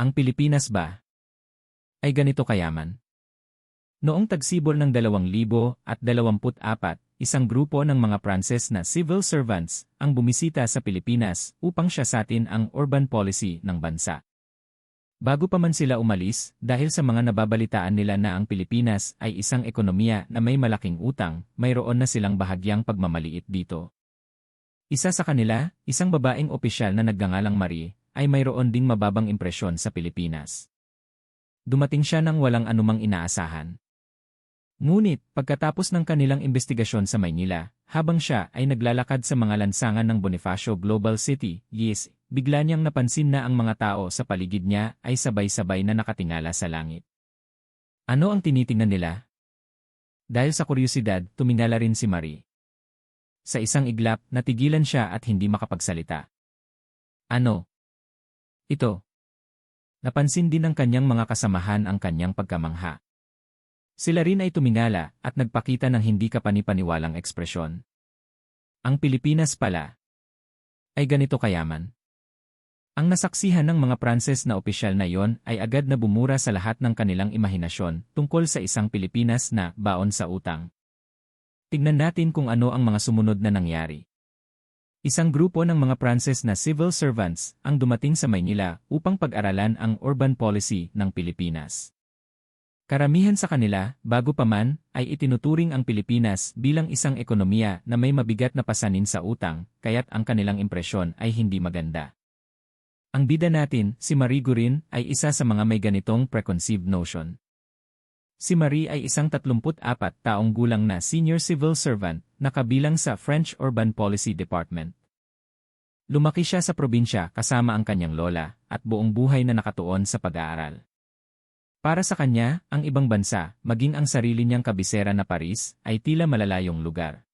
Ang Pilipinas ba? Ay ganito kayaman. Noong tagsibol ng 2024, isang grupo ng mga Pranses na civil servants ang bumisita sa Pilipinas upang siyasatin ang urban policy ng bansa. Bago pa man sila umalis, dahil sa mga nababalitaan nila na ang Pilipinas ay isang ekonomiya na may malaking utang, mayroon na silang bahagyang pagmamaliit dito. Isa sa kanila, isang babaeng opisyal na nagngangalang Marie, ay mayroon ding mababang impresyon sa Pilipinas. Dumating siya nang walang anumang inaasahan. Ngunit, pagkatapos ng kanilang investigasyon sa Maynila, habang siya ay naglalakad sa mga lansangan ng Bonifacio Global City, yes, bigla niyang napansin na ang mga tao sa paligid niya ay sabay-sabay na nakatingala sa langit. Ano ang tinitingnan nila? Dahil sa kuryosidad, tumingala rin si Marie. Sa isang iglap, natigilan siya at hindi makapagsalita. Ano? Ito. Napansin din ng kanyang mga kasamahan ang kanyang pagkamangha. Sila rin ay tumingala at nagpakita ng hindi kapanipaniwalang ekspresyon. Ang Pilipinas pala ay ganito kayaman. Ang nasaksihan ng mga Pranses na opisyal na yon ay agad na bumura sa lahat ng kanilang imahinasyon tungkol sa isang Pilipinas na baon sa utang. Tignan natin kung ano ang mga sumunod na nangyari. Isang grupo ng mga Pranses na civil servants ang dumating sa Maynila upang pag-aralan ang urban policy ng Pilipinas. Karamihan sa kanila, bago pa man, ay itinuturing ang Pilipinas bilang isang ekonomiya na may mabigat na pasanin sa utang, kaya't ang kanilang impresyon ay hindi maganda. Ang bida natin, si Marie Gurin, ay isa sa mga may ganitong preconceived notion. Si Marie ay isang 34 taong gulang na senior civil servant na kabilang sa French Urban Policy Department. Lumaki siya sa probinsya kasama ang kanyang lola at buong buhay na nakatuon sa pag-aaral. Para sa kanya, ang ibang bansa, maging ang sarili niyang kabisera na Paris, ay tila malalayong lugar.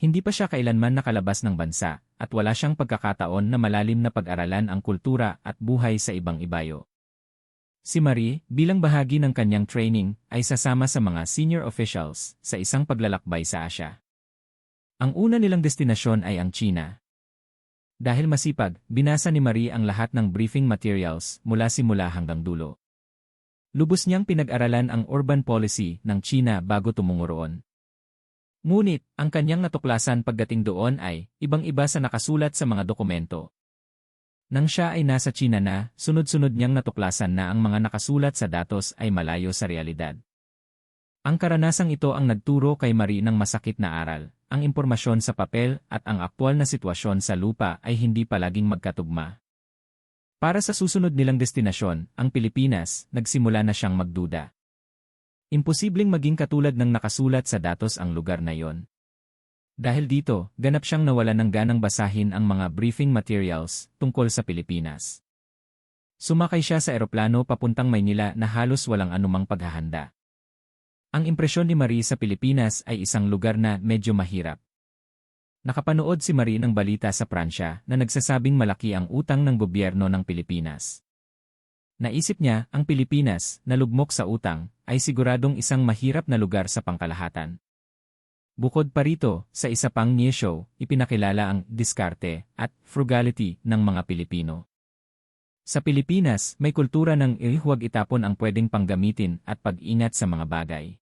Hindi pa siya kailanman nakalabas ng bansa, at wala siyang pagkakataon na malalim na pag-aralan ang kultura at buhay sa ibang ibayo. Si Marie, bilang bahagi ng kanyang training, ay sasama sa mga senior officials sa isang paglalakbay sa Asya. Ang una nilang destinasyon ay ang China. Dahil masipag, binasa ni Marie ang lahat ng briefing materials mula simula hanggang dulo. Lubos niyang pinag-aralan ang urban policy ng China bago tumungo roon. Ngunit, ang kanyang natuklasan pagdating doon ay ibang-iba sa nakasulat sa mga dokumento. Nang siya ay nasa China na, sunod-sunod niyang natuklasan na ang mga nakasulat sa datos ay malayo sa realidad. Ang karanasang ito ang nagturo kay Marie ng masakit na aral. Ang impormasyon sa papel at ang aktwal na sitwasyon sa lupa ay hindi palaging magkatugma. Para sa susunod nilang destinasyon, ang Pilipinas, nagsimula na siyang magduda. Imposibleng maging katulad ng nakasulat sa datos ang lugar na yon. Dahil dito, ganap siyang nawala ng ganang basahin ang mga briefing materials tungkol sa Pilipinas. Sumakay siya sa eroplano papuntang Maynila na halos walang anumang paghahanda. Ang impresyon ni Marie sa Pilipinas ay isang lugar na medyo mahirap. Nakapanood si Marie ng balita sa Pransya na nagsasabing malaki ang utang ng gobyerno ng Pilipinas. Naisip niya, ang Pilipinas, na lugmok sa utang, ay siguradong isang mahirap na lugar sa pangkalahatan. Bukod pa rito, sa isa pang niya show, ipinakilala ang diskarte at frugality ng mga Pilipino. Sa Pilipinas, may kultura ng ihuwag itapon ang pwedeng panggamitin at pag-ingat sa mga bagay.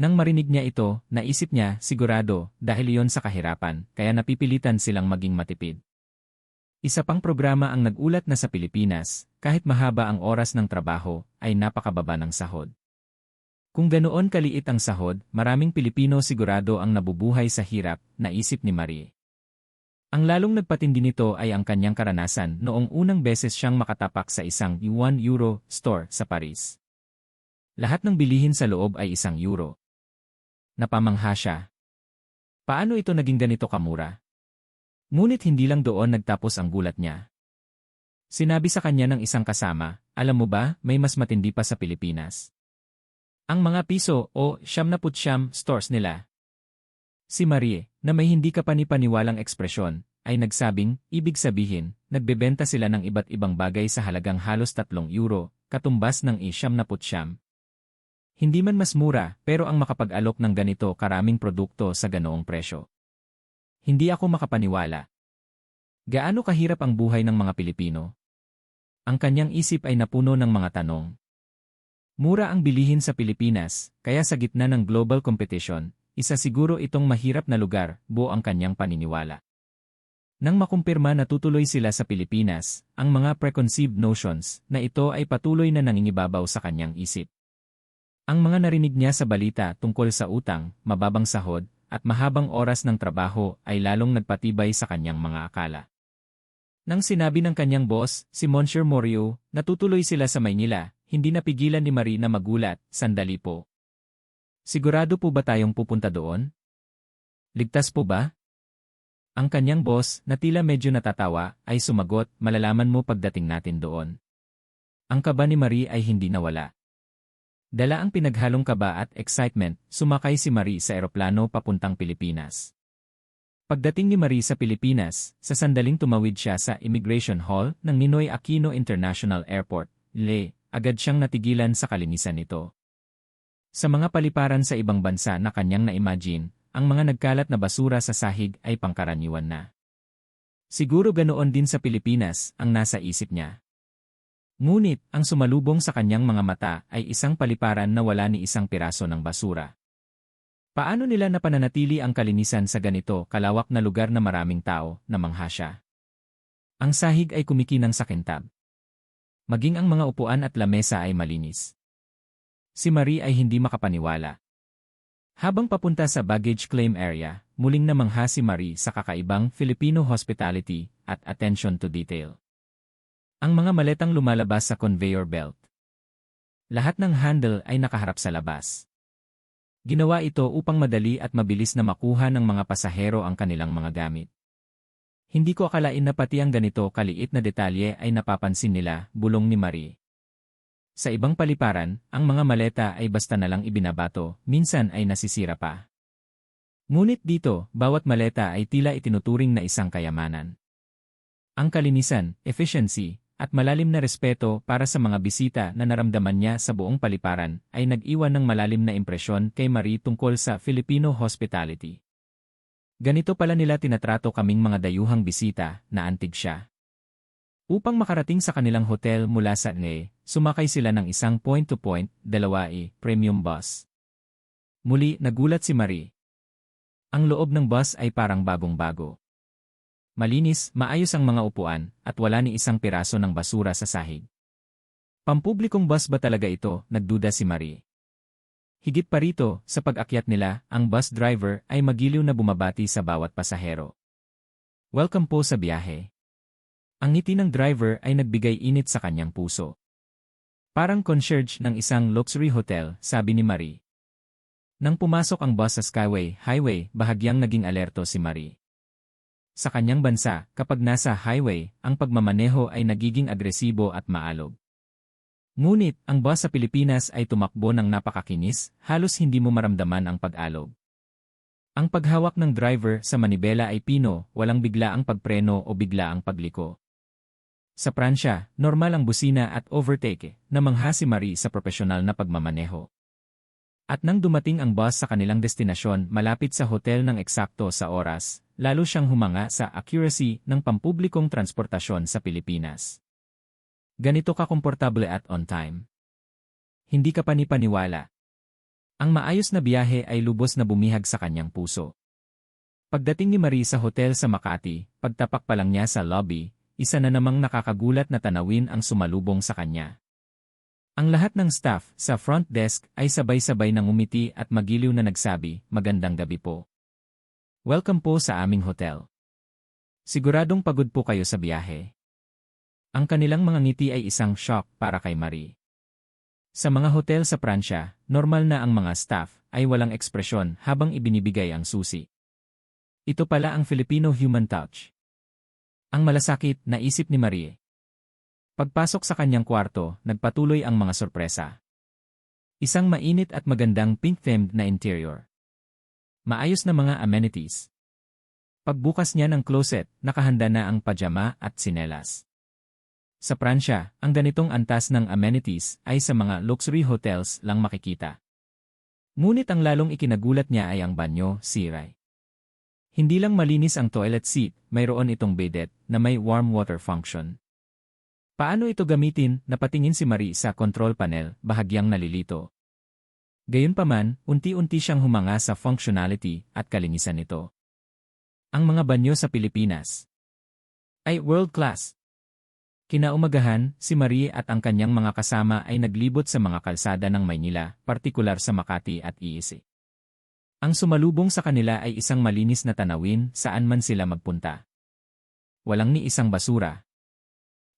Nang marinig niya ito, naisip niya, sigurado, dahil iyon sa kahirapan, kaya napipilitan silang maging matipid. Isa pang programa ang nagulat na sa Pilipinas, kahit mahaba ang oras ng trabaho, ay napakababa ng sahod. Kung ganoon kaliit ang sahod, maraming Pilipino sigurado ang nabubuhay sa hirap, naisip ni Marie. Ang lalong nagpatindi nito ay ang kanyang karanasan noong unang beses siyang makatapak sa isang 1 euro store sa Paris. Lahat ng bilihin sa loob ay isang euro. Napamangha siya. Paano ito naging ganito kamura? Ngunit hindi lang doon nagtapos ang gulat niya. Sinabi sa kanya ng isang kasama, alam mo ba, may mas matindi pa sa Pilipinas. Ang mga piso o siyam stores nila. Si Marie, na may hindi ka panipaniwalang ekspresyon, ay nagsabing, ibig sabihin, nagbebenta sila ng iba't ibang bagay sa halagang halos 3 euro, katumbas ng isyam na putsyam, hindi man mas mura, pero ang makapag-alok ng ganito karaming produkto sa ganoong presyo. Hindi ako makapaniwala. Gaano kahirap ang buhay ng mga Pilipino? Ang kanyang isip ay napuno ng mga tanong. Mura ang bilihin sa Pilipinas, kaya sa gitna ng global competition, isa siguro itong mahirap na lugar, buo ang kanyang paniniwala. Nang makumpirma na tutuloy sila sa Pilipinas, ang mga preconceived notions na ito ay patuloy na nangingibabaw sa kanyang isip. Ang mga narinig niya sa balita tungkol sa utang, mababang sahod, at mahabang oras ng trabaho ay lalong nagpatibay sa kanyang mga akala. Nang sinabi ng kanyang boss, si Monsieur Morio, natutuloy sila sa Maynila, hindi napigilan ni Marie na magulat, sandali po. Sigurado po ba tayong pupunta doon? Ligtas po ba? Ang kanyang boss, na tila medyo natatawa, ay sumagot, malalaman mo pagdating natin doon. Ang kaba ni Marie ay hindi nawala. Dala ang pinaghalong kaba at excitement, sumakay si Marie sa eroplano papuntang Pilipinas. Pagdating ni Marie sa Pilipinas, sa sandaling tumawid siya sa Immigration Hall ng Ninoy Aquino International Airport, Le, agad siyang natigilan sa kalinisan nito. Sa mga paliparan sa ibang bansa na kanyang na-imagine, ang mga nagkalat na basura sa sahig ay pangkaraniwan na. Siguro ganoon din sa Pilipinas ang nasa isip niya. Ngunit, ang sumalubong sa kanyang mga mata ay isang paliparan na wala ni isang piraso ng basura. Paano nila napananatili ang kalinisan sa ganito kalawak na lugar na maraming tao na manghasya? Ang sahig ay kumikinang sa kintab. Maging ang mga upuan at lamesa ay malinis. Si Marie ay hindi makapaniwala. Habang papunta sa baggage claim area, muling namangha si Marie sa kakaibang Filipino hospitality at attention to detail. Ang mga maletang lumalabas sa conveyor belt. Lahat ng handle ay nakaharap sa labas. Ginawa ito upang madali at mabilis na makuha ng mga pasahero ang kanilang mga gamit. Hindi ko akalain na pati ang ganito kaliit na detalye ay napapansin nila, bulong ni Marie. Sa ibang paliparan, ang mga maleta ay basta na lang ibinabato, minsan ay nasisira pa. Ngunit dito, bawat maleta ay tila itinuturing na isang kayamanan. Ang kalinisan, efficiency, at malalim na respeto para sa mga bisita na naramdaman niya sa buong paliparan ay nag-iwan ng malalim na impresyon kay Marie tungkol sa Filipino hospitality. Ganito pala nila tinatrato kaming mga dayuhang bisita na antig siya. Upang makarating sa kanilang hotel mula sa NE, sumakay sila ng isang point-to-point, dalawa e, premium bus. Muli, nagulat si Marie. Ang loob ng bus ay parang bagong-bago. Malinis, maayos ang mga upuan, at wala ni isang piraso ng basura sa sahig. Pampublikong bus ba talaga ito, nagduda si Marie. Higit pa rito, sa pag-akyat nila, ang bus driver ay magiliw na bumabati sa bawat pasahero. Welcome po sa biyahe. Ang ngiti ng driver ay nagbigay init sa kanyang puso. Parang concierge ng isang luxury hotel, sabi ni Marie. Nang pumasok ang bus sa Skyway Highway, bahagyang naging alerto si Marie. Sa kanyang bansa, kapag nasa highway, ang pagmamaneho ay nagiging agresibo at maalog. Ngunit, ang bus sa Pilipinas ay tumakbo ng napakakinis, halos hindi mo maramdaman ang pag-alog. Ang paghawak ng driver sa manibela ay pino, walang bigla ang pagpreno o bigla ang pagliko. Sa Pransya, normal ang busina at overtake, namangha si Marie sa profesional na pagmamaneho. At nang dumating ang bus sa kanilang destinasyon malapit sa hotel ng eksakto sa oras, lalo siyang humanga sa accuracy ng pampublikong transportasyon sa Pilipinas. Ganito ka komportable at on time. Hindi ka panipaniwala. Ang maayos na biyahe ay lubos na bumihag sa kanyang puso. Pagdating ni Marie sa hotel sa Makati, pagtapak pa lang niya sa lobby, isa na namang nakakagulat na tanawin ang sumalubong sa kanya. Ang lahat ng staff sa front desk ay sabay-sabay nang umiti at magiliw na nagsabi, magandang gabi po. Welcome po sa aming hotel. Siguradong pagod po kayo sa biyahe. Ang kanilang mga ngiti ay isang shock para kay Marie. Sa mga hotel sa Pransya, normal na ang mga staff ay walang ekspresyon habang ibinibigay ang susi. Ito pala ang Filipino human touch. Ang malasakit, naisip ni Marie, Pagpasok sa kanyang kwarto, nagpatuloy ang mga sorpresa. Isang mainit at magandang pink-themed na interior. Maayos na mga amenities. Pagbukas niya ng closet, nakahanda na ang pajama at sinelas. Sa Pransya, ang ganitong antas ng amenities ay sa mga luxury hotels lang makikita. Ngunit ang lalong ikinagulat niya ay ang banyo, siray. Hindi lang malinis ang toilet seat, mayroon itong bidet na may warm water function. Paano ito gamitin, napatingin si Marie sa control panel, bahagyang nalilito. Gayunpaman, unti-unti siyang humanga sa functionality at kalinisan nito. Ang mga banyo sa Pilipinas ay world-class. Kinaumagahan, si Marie at ang kanyang mga kasama ay naglibot sa mga kalsada ng Maynila, partikular sa Makati at Iisi. Ang sumalubong sa kanila ay isang malinis na tanawin saan man sila magpunta. Walang ni isang basura,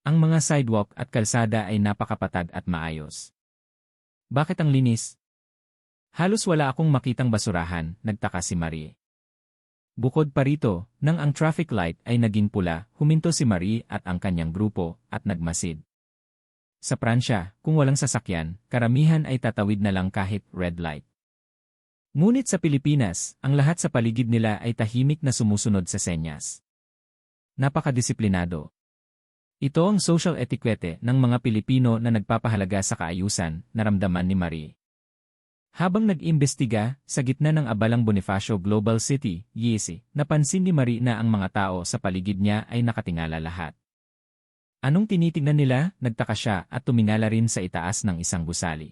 ang mga sidewalk at kalsada ay napakapatag at maayos. Bakit ang linis? Halos wala akong makitang basurahan, nagtaka si Marie. Bukod pa rito, nang ang traffic light ay naging pula, huminto si Marie at ang kanyang grupo at nagmasid. Sa Pransya, kung walang sasakyan, karamihan ay tatawid na lang kahit red light. Ngunit sa Pilipinas, ang lahat sa paligid nila ay tahimik na sumusunod sa senyas. Napakadisiplinado. Ito ang social etiquette ng mga Pilipino na nagpapahalaga sa kaayusan, naramdaman ni Marie. Habang nag-imbestiga, sa gitna ng abalang Bonifacio Global City, Yesi, napansin ni Marie na ang mga tao sa paligid niya ay nakatingala lahat. Anong tinitingnan nila? Nagtaka siya at tumingala rin sa itaas ng isang gusali.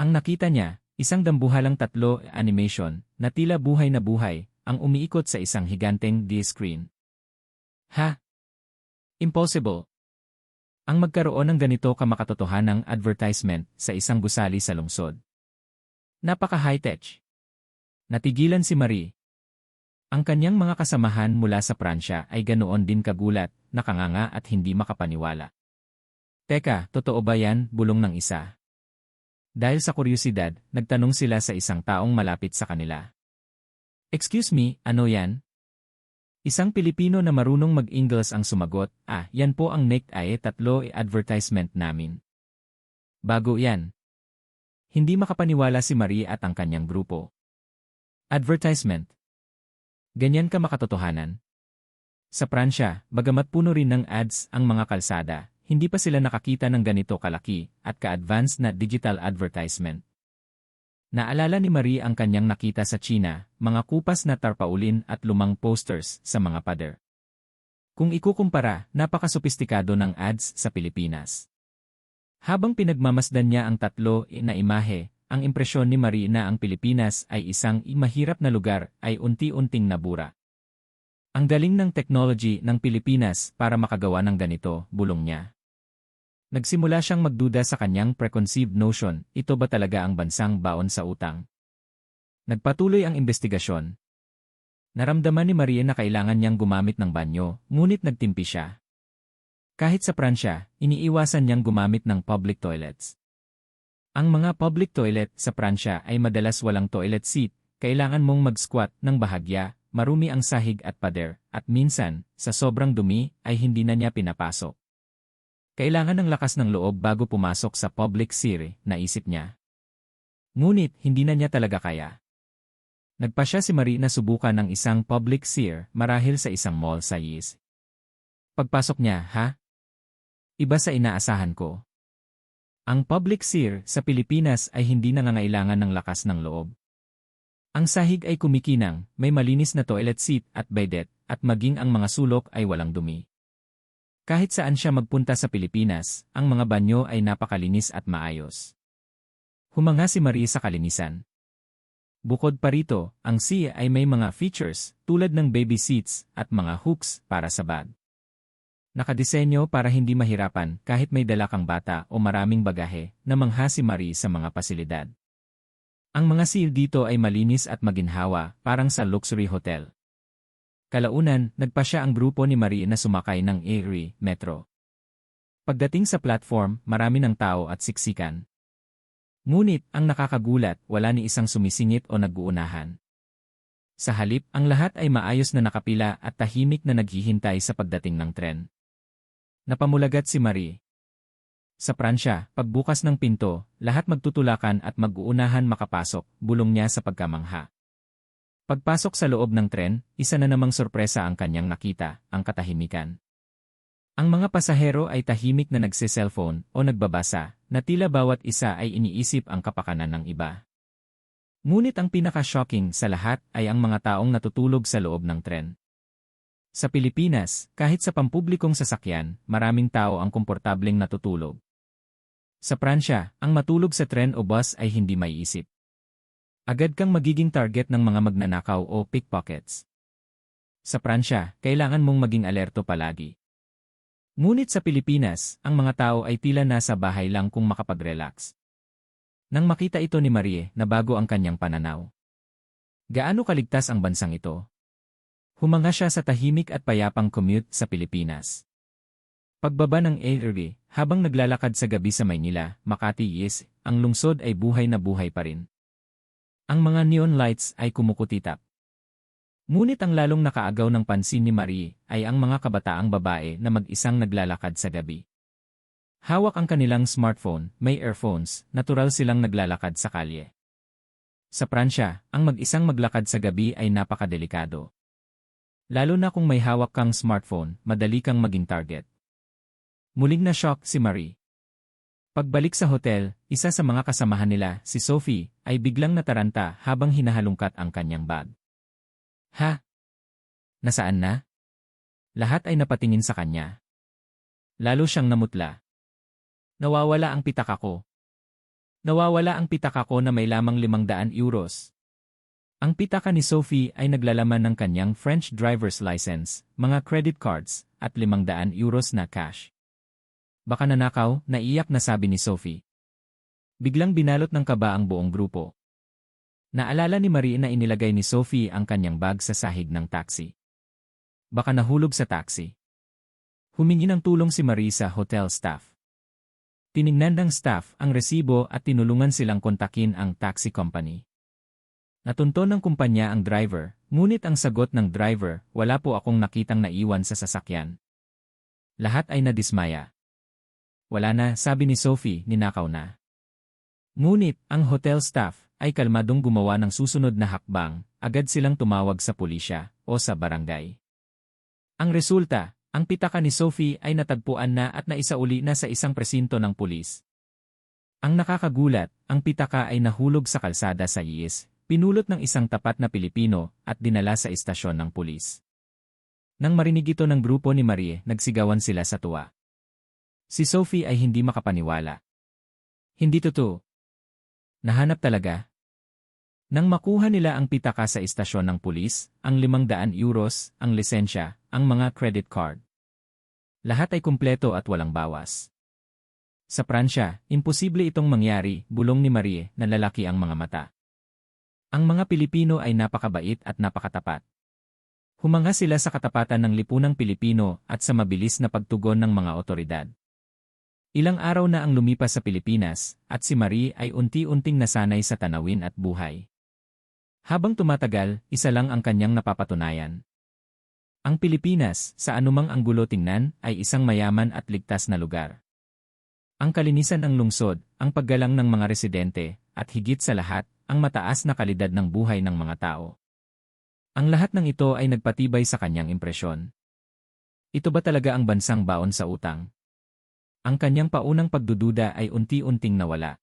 Ang nakita niya, isang dambuhalang tatlo animation na tila buhay na buhay, ang umiikot sa isang higanteng D-screen. Ha? Impossible. Ang magkaroon ng ganito kamakatotohanang advertisement sa isang gusali sa lungsod. Napaka-high-tech. Natigilan si Marie. Ang kanyang mga kasamahan mula sa Pransya ay ganoon din kagulat, nakanganga at hindi makapaniwala. Teka, totoo ba yan? Bulong ng isa. Dahil sa kuryosidad, nagtanong sila sa isang taong malapit sa kanila. Excuse me, ano yan? Isang Pilipino na marunong mag-Ingles ang sumagot, ah, yan po ang NECT ay tatlo e-advertisement namin. Bago yan. Hindi makapaniwala si Marie at ang kanyang grupo. Advertisement. Ganyan ka makatotohanan. Sa Pransya, bagamat puno rin ng ads ang mga kalsada, hindi pa sila nakakita ng ganito kalaki at ka-advanced na digital advertisement. Naalala ni Marie ang kanyang nakita sa China, mga kupas na tarpaulin at lumang posters sa mga pader. Kung ikukumpara, napakasopistikado ng ads sa Pilipinas. Habang pinagmamasdan niya ang tatlo na imahe, ang impresyon ni Marie na ang Pilipinas ay isang mahirap na lugar ay unti-unting nabura. Ang galing ng technology ng Pilipinas para makagawa ng ganito, bulong niya. Nagsimula siyang magduda sa kanyang preconceived notion, ito ba talaga ang bansang baon sa utang? Nagpatuloy ang investigasyon. Naramdaman ni Maria na kailangan niyang gumamit ng banyo, ngunit nagtimpi siya. Kahit sa Pransya, iniiwasan niyang gumamit ng public toilets. Ang mga public toilet sa Pransya ay madalas walang toilet seat, kailangan mong mag-squat ng bahagya, marumi ang sahig at pader, at minsan, sa sobrang dumi, ay hindi na niya pinapasok. Kailangan ng lakas ng loob bago pumasok sa public siri, naisip niya. Ngunit, hindi na niya talaga kaya. Nagpa siya si Marie na subukan ng isang public seer marahil sa isang mall sa Yis. Pagpasok niya, ha? Iba sa inaasahan ko. Ang public seer sa Pilipinas ay hindi nangangailangan ng lakas ng loob. Ang sahig ay kumikinang, may malinis na toilet seat at bidet, at maging ang mga sulok ay walang dumi. Kahit saan siya magpunta sa Pilipinas, ang mga banyo ay napakalinis at maayos. Humanga si Marie sa kalinisan. Bukod pa rito, ang SIA ay may mga features tulad ng baby seats at mga hooks para sa bag. Nakadisenyo para hindi mahirapan kahit may dala kang bata o maraming bagahe na mangha si Marie sa mga pasilidad. Ang mga seal dito ay malinis at maginhawa parang sa luxury hotel. Kalaunan, nagpa siya ang grupo ni Marie na sumakay ng Erie Metro. Pagdating sa platform, marami ng tao at siksikan. Ngunit, ang nakakagulat, wala ni isang sumisingit o nag-uunahan. Sa halip, ang lahat ay maayos na nakapila at tahimik na naghihintay sa pagdating ng tren. Napamulagat si Marie. Sa Pransya, pagbukas ng pinto, lahat magtutulakan at mag-uunahan makapasok, bulong niya sa pagkamangha. Pagpasok sa loob ng tren, isa na namang sorpresa ang kanyang nakita, ang katahimikan. Ang mga pasahero ay tahimik na nagse-cellphone o nagbabasa, na tila bawat isa ay iniisip ang kapakanan ng iba. Ngunit ang pinaka-shocking sa lahat ay ang mga taong natutulog sa loob ng tren. Sa Pilipinas, kahit sa pampublikong sasakyan, maraming tao ang komportableng natutulog. Sa Pransya, ang matulog sa tren o bus ay hindi maiisip. Agad kang magiging target ng mga magnanakaw o pickpockets. Sa Pransya, kailangan mong maging alerto palagi. Ngunit sa Pilipinas, ang mga tao ay tila nasa bahay lang kung makapag-relax. Nang makita ito ni Marie, nabago ang kanyang pananaw. Gaano kaligtas ang bansang ito? Humanga siya sa tahimik at payapang commute sa Pilipinas. Pagbaba ng ARV, habang naglalakad sa gabi sa Maynila, Makati yes, ang lungsod ay buhay na buhay pa rin. Ang mga neon lights ay kumukutitap. Ngunit ang lalong nakaagaw ng pansin ni Marie ay ang mga kabataang babae na mag-isang naglalakad sa gabi. Hawak ang kanilang smartphone, may earphones, natural silang naglalakad sa kalye. Sa Pransya, ang mag-isang maglakad sa gabi ay napakadelikado. Lalo na kung may hawak kang smartphone, madali kang maging target. Muling na shock si Marie. Pagbalik sa hotel, isa sa mga kasamahan nila, si Sophie, ay biglang nataranta habang hinahalungkat ang kanyang bag. Ha? Nasaan na? Lahat ay napatingin sa kanya. Lalo siyang namutla. Nawawala ang pitaka ko. Nawawala ang pitaka ko na may lamang 500 euros. Ang pitaka ni Sophie ay naglalaman ng kanyang French driver's license, mga credit cards, at 500 euros na cash. Baka nanakaw, naiyak na sabi ni Sophie. Biglang binalot ng kaba ang buong grupo. Naalala ni Marie na inilagay ni Sophie ang kanyang bag sa sahig ng taxi. Baka nahulog sa taxi. Humingi ng tulong si Marie sa hotel staff. Tiningnan ng staff ang resibo at tinulungan silang kontakin ang taxi company. Natunto ng kumpanya ang driver, ngunit ang sagot ng driver, wala po akong nakitang naiwan sa sasakyan. Lahat ay nadismaya. Wala na, sabi ni Sophie, ninakaw na. Ngunit, ang hotel staff ay kalmadong gumawa ng susunod na hakbang, agad silang tumawag sa pulisya o sa barangay. Ang resulta, ang pitaka ni Sophie ay natagpuan na at naisauli na sa isang presinto ng pulis. Ang nakakagulat, ang pitaka ay nahulog sa kalsada sa IS, Pinulot ng isang tapat na Pilipino at dinala sa istasyon ng pulis. Nang marinig ito ng grupo ni Marie, nagsigawan sila sa tuwa. Si Sophie ay hindi makapaniwala. Hindi totoo. Nahanap talaga. Nang makuha nila ang pitaka sa istasyon ng pulis, ang 500 euros, ang lisensya, ang mga credit card. Lahat ay kumpleto at walang bawas. Sa Pransya, imposible itong mangyari, bulong ni Marie, na lalaki ang mga mata. Ang mga Pilipino ay napakabait at napakatapat. Humanga sila sa katapatan ng lipunang Pilipino at sa mabilis na pagtugon ng mga otoridad. Ilang araw na ang lumipas sa Pilipinas at si Marie ay unti-unting nasanay sa tanawin at buhay. Habang tumatagal, isa lang ang kanyang napapatunayan. Ang Pilipinas, sa anumang anggulo tingnan, ay isang mayaman at ligtas na lugar. Ang kalinisan ng lungsod, ang paggalang ng mga residente, at higit sa lahat, ang mataas na kalidad ng buhay ng mga tao. Ang lahat ng ito ay nagpatibay sa kanyang impresyon. Ito ba talaga ang bansang baon sa utang? Ang kanyang paunang pagdududa ay unti-unting nawala.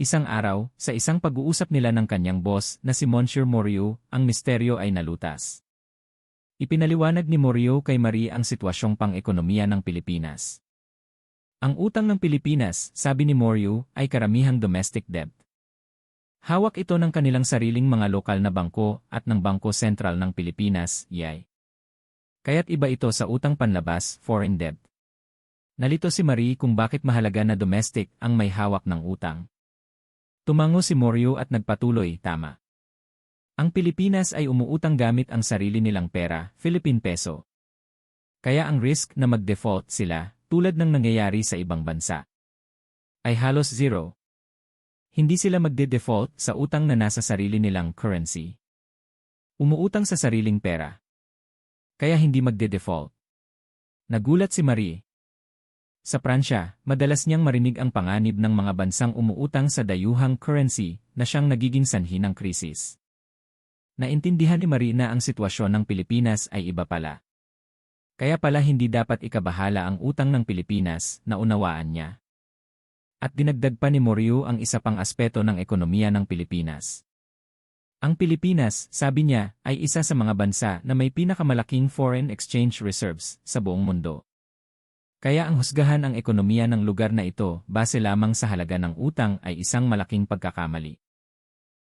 Isang araw, sa isang pag-uusap nila ng kanyang boss na si Monsieur Morio, ang misteryo ay nalutas. Ipinaliwanag ni Morio kay Marie ang sitwasyong pang-ekonomiya ng Pilipinas. Ang utang ng Pilipinas, sabi ni Morio, ay karamihang domestic debt. Hawak ito ng kanilang sariling mga lokal na bangko at ng Bangko Sentral ng Pilipinas, YAI. Kaya't iba ito sa utang panlabas, foreign debt. Nalito si Marie kung bakit mahalaga na domestic ang may hawak ng utang. Tumango si Morio at nagpatuloy, tama. Ang Pilipinas ay umuutang gamit ang sarili nilang pera, Philippine peso. Kaya ang risk na mag-default sila, tulad ng nangyayari sa ibang bansa, ay halos zero. Hindi sila magde-default sa utang na nasa sarili nilang currency. Umuutang sa sariling pera. Kaya hindi magde-default. Nagulat si Marie. Sa Pransya, madalas niyang marinig ang panganib ng mga bansang umuutang sa dayuhang currency na siyang nagiging sanhi ng krisis. Naintindihan ni Marie na ang sitwasyon ng Pilipinas ay iba pala. Kaya pala hindi dapat ikabahala ang utang ng Pilipinas na unawaan niya. At dinagdag pa ni Morio ang isa pang aspeto ng ekonomiya ng Pilipinas. Ang Pilipinas, sabi niya, ay isa sa mga bansa na may pinakamalaking foreign exchange reserves sa buong mundo. Kaya ang husgahan ang ekonomiya ng lugar na ito base lamang sa halaga ng utang ay isang malaking pagkakamali.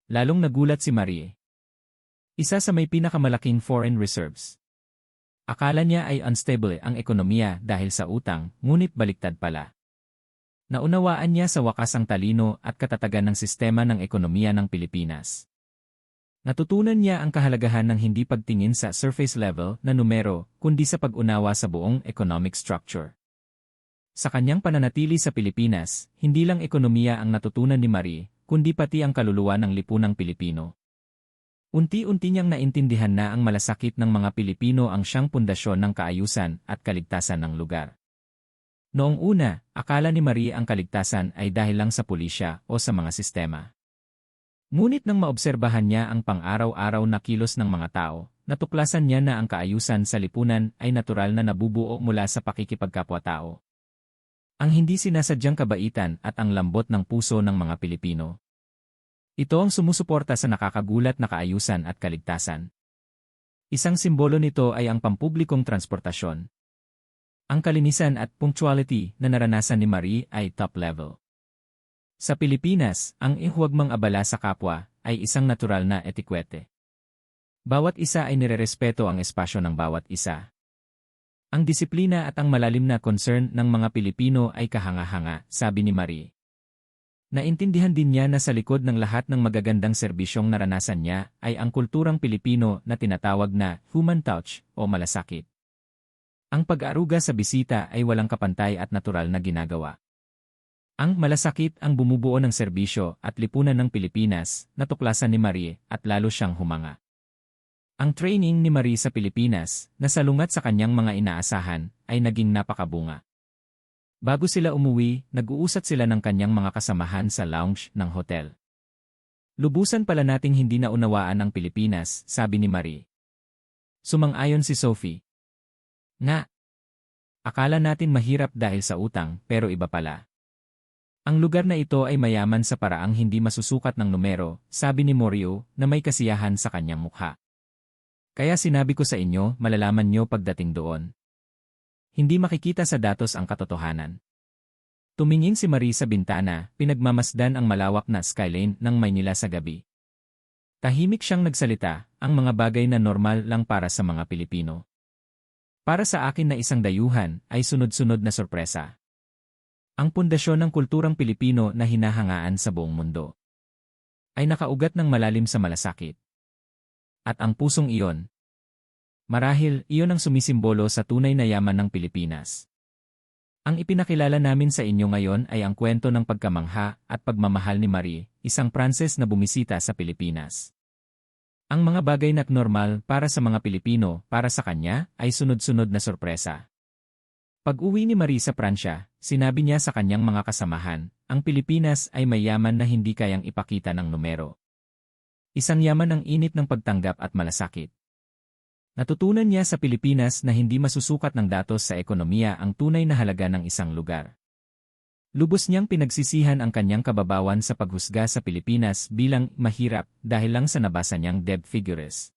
Lalong nagulat si Marie. Isa sa may pinakamalaking foreign reserves. Akala niya ay unstable ang ekonomiya dahil sa utang, ngunit baliktad pala. Naunawaan niya sa wakas ang talino at katatagan ng sistema ng ekonomiya ng Pilipinas. Natutunan niya ang kahalagahan ng hindi pagtingin sa surface level na numero, kundi sa pag-unawa sa buong economic structure. Sa kanyang pananatili sa Pilipinas, hindi lang ekonomiya ang natutunan ni Marie, kundi pati ang kaluluwa ng lipunang Pilipino. Unti-unti niyang naintindihan na ang malasakit ng mga Pilipino ang siyang pundasyon ng kaayusan at kaligtasan ng lugar. Noong una, akala ni Marie ang kaligtasan ay dahil lang sa pulisya o sa mga sistema. Ngunit nang maobserbahan niya ang pang-araw-araw na kilos ng mga tao, natuklasan niya na ang kaayusan sa lipunan ay natural na nabubuo mula sa pakikipagkapwa-tao. Ang hindi sinasadyang kabaitan at ang lambot ng puso ng mga Pilipino. Ito ang sumusuporta sa nakakagulat na kaayusan at kaligtasan. Isang simbolo nito ay ang pampublikong transportasyon. Ang kalinisan at punctuality na naranasan ni Marie ay top level. Sa Pilipinas, ang ihuwagmang abala sa kapwa ay isang natural na etikwete. Bawat isa ay nirerespeto ang espasyo ng bawat isa. Ang disiplina at ang malalim na concern ng mga Pilipino ay kahanga-hanga, sabi ni Marie. Naintindihan din niya na sa likod ng lahat ng magagandang serbisyong naranasan niya ay ang kulturang Pilipino na tinatawag na human touch o malasakit. Ang pag-aruga sa bisita ay walang kapantay at natural na ginagawa. Ang malasakit ang bumubuo ng serbisyo at lipunan ng Pilipinas, natuklasan ni Marie at lalo siyang humanga. Ang training ni Marie sa Pilipinas, na salungat sa kanyang mga inaasahan, ay naging napakabunga. Bago sila umuwi, nag-uusat sila ng kanyang mga kasamahan sa lounge ng hotel. Lubusan pala nating hindi na unawaan ang Pilipinas, sabi ni Marie. Sumang-ayon si Sophie. Nga. Akala natin mahirap dahil sa utang, pero iba pala. Ang lugar na ito ay mayaman sa paraang hindi masusukat ng numero, sabi ni Morio, na may kasiyahan sa kanyang mukha. Kaya sinabi ko sa inyo, malalaman nyo pagdating doon. Hindi makikita sa datos ang katotohanan. Tumingin si Marie sa bintana, pinagmamasdan ang malawak na skyline ng Maynila sa gabi. Tahimik siyang nagsalita, ang mga bagay na normal lang para sa mga Pilipino. Para sa akin na isang dayuhan, ay sunod-sunod na sorpresa. Ang pundasyon ng kulturang Pilipino na hinahangaan sa buong mundo ay nakaugat ng malalim sa malasakit. At ang pusong iyon, marahil iyon ang sumisimbolo sa tunay na yaman ng Pilipinas. Ang ipinakilala namin sa inyo ngayon ay ang kwento ng pagkamangha at pagmamahal ni Marie, isang Pranses na bumisita sa Pilipinas. Ang mga bagay na normal para sa mga Pilipino, para sa kanya, ay sunod-sunod na sorpresa. Pag-uwi ni Marie sa Pransya, sinabi niya sa kanyang mga kasamahan, ang Pilipinas ay may yaman na hindi kayang ipakita ng numero. Isang yaman ng init ng pagtanggap at malasakit. Natutunan niya sa Pilipinas na hindi masusukat ng datos sa ekonomiya ang tunay na halaga ng isang lugar. Lubos niyang pinagsisihan ang kanyang kababawan sa paghusga sa Pilipinas bilang mahirap dahil lang sa nabasa niyang debt figures.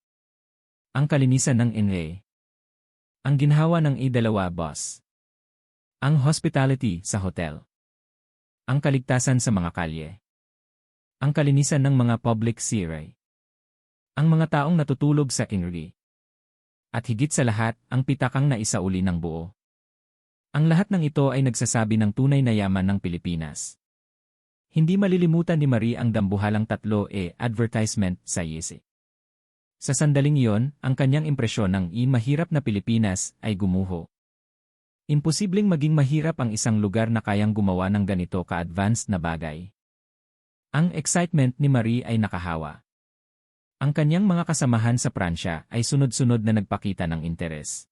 Ang kalinisan ng NA. Ang ginhawa ng A2 boss. Ang hospitality sa hotel. Ang kaligtasan sa mga kalye. Ang kalinisan ng mga public siray. Ang mga taong natutulog sa kinri. At higit sa lahat, ang pitakang na isauli ng buo. Ang lahat ng ito ay nagsasabi ng tunay na yaman ng Pilipinas. Hindi malilimutan ni Marie ang dambuhalang tatlo e advertisement sa Yesi. Sa sandaling iyon, ang kanyang impresyon ng i mahirap na Pilipinas ay gumuho. Imposibleng maging mahirap ang isang lugar na kayang gumawa ng ganito ka-advanced na bagay. Ang excitement ni Marie ay nakahawa. Ang kanyang mga kasamahan sa Pransya ay sunod-sunod na nagpakita ng interes.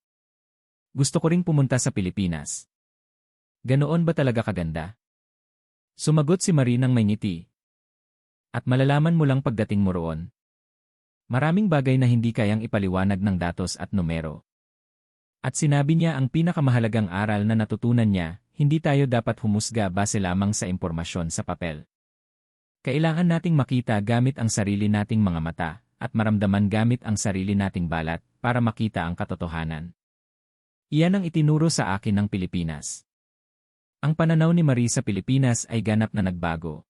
Gusto ko ring pumunta sa Pilipinas. Ganoon ba talaga kaganda? Sumagot si Marie ng may ngiti. At malalaman mo lang pagdating mo roon. Maraming bagay na hindi kayang ipaliwanag ng datos at numero. At sinabi niya ang pinakamahalagang aral na natutunan niya, hindi tayo dapat humusga base lamang sa impormasyon sa papel. Kailangan nating makita gamit ang sarili nating mga mata at maramdaman gamit ang sarili nating balat para makita ang katotohanan. Iyan ang itinuro sa akin ng Pilipinas. Ang pananaw ni Marie sa Pilipinas ay ganap na nagbago.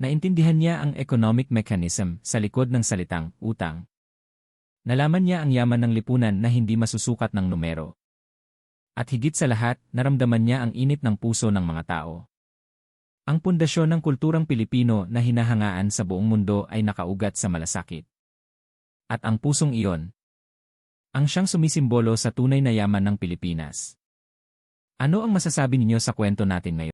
Naintindihan niya ang economic mechanism sa likod ng salitang utang. Nalaman niya ang yaman ng lipunan na hindi masusukat ng numero. At higit sa lahat, naramdaman niya ang init ng puso ng mga tao. Ang pundasyon ng kulturang Pilipino na hinahangaan sa buong mundo ay nakaugat sa malasakit. At ang pusong iyon, ang siyang sumisimbolo sa tunay na yaman ng Pilipinas. Ano ang masasabi ninyo sa kwento natin ngayon?